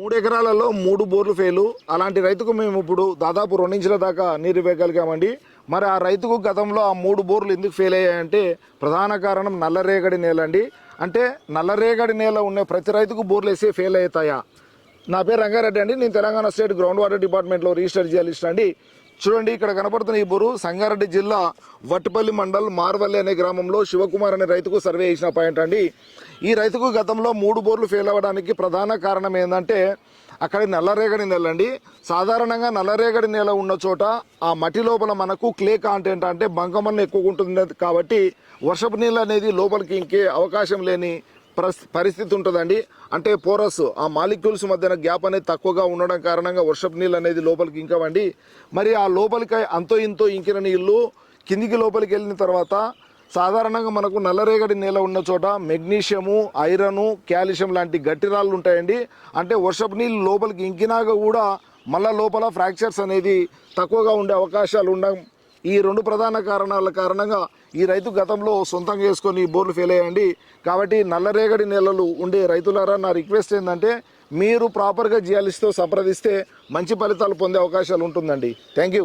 మూడు ఎకరాలలో మూడు బోర్లు ఫెయిలు. అలాంటి రైతుకు మేము ఇప్పుడు దాదాపు రెండించుల దాకా నీరు ఇవ్వగలిగామండి. మరి ఆ రైతుకు గతంలో ఆ మూడు బోర్లు ఎందుకు ఫెయిల్ అయ్యాయంటే ప్రధాన కారణం నల్లరేగడి నేల అండి అంటే నల్లరేగడి నేల ఉన్న ప్రతి రైతుకు బోర్లు వేసి ఫెయిల్ అవుతాయా? నా పేరు రంగారెడ్డి అండి. నేను తెలంగాణ స్టేట్ గ్రౌండ్ వాటర్ డిపార్ట్మెంట్లో రిజిస్టర్ చేయాలిస్ట్ అండి. చూడండి ఇక్కడ కనపడుతున్న ఈ బోరు సంగారెడ్డి జిల్లా వట్టుపల్లి మండల్ మార్వల్లి అనే గ్రామంలో శివకుమార్ అనే రైతుకు సర్వే చేసిన పాయింట్ అండి. ఈ రైతుకు గతంలో మూడు బోర్లు ఫెయిల్ అవ్వడానికి ప్రధాన కారణం ఏంటంటే అక్కడ నల్లరేగడి నేల అండి. సాధారణంగా నల్లరేగడి నేల ఉన్న చోట ఆ మట్టి లోపల మనకు క్లే కాంటెంట్ అంటే బంకమన్ను ఎక్కువ ఉంటుంది కాబట్టి వర్షపు నీళ్ళు అనేది లోపలికి ఇంకే అవకాశం లేని పరిస్థితి ఉంటుందండి. అంటే పోరస్ ఆ మాలిక్యూల్స్ మధ్యన గ్యాప్ అనేది తక్కువగా ఉండడం కారణంగా వర్షపు నీళ్ళు అనేది లోపలికి ఇంకవండి. మరి ఆ లోపలికి అంతో ఇంతో ఇంకిన నీళ్ళు కిందికి లోపలికి వెళ్ళిన తర్వాత సాధారణంగా మనకు నల్లరేగడి నేల ఉన్న చోట మెగ్నీషియము ఐరను కాల్షియం లాంటి గట్టిరాళ్ళు ఉంటాయండి. అంటే వర్షపు నీళ్ళు లోపలికి ఇంకినాక కూడా మళ్ళా లోపల ఫ్రాక్చర్స్ అనేది తక్కువగా ఉండే అవకాశాలు ఉండ ఈ రెండు ప్రధాన కారణాల కారణంగా ఈ రైతు గతంలో సొంతంగా చేసుకొని బోర్లు ఫెయిల్ అయ్యండి కాబట్టి నల్లరేగడి నేలలు ఉండే రైతులారా నా రిక్వెస్ట్ ఏంటంటే మీరు ప్రాపర్గా జియాలిస్తో సంప్రదిస్తే మంచి ఫలితాలు పొందే అవకాశాలు ఉంటుందండి. Thank you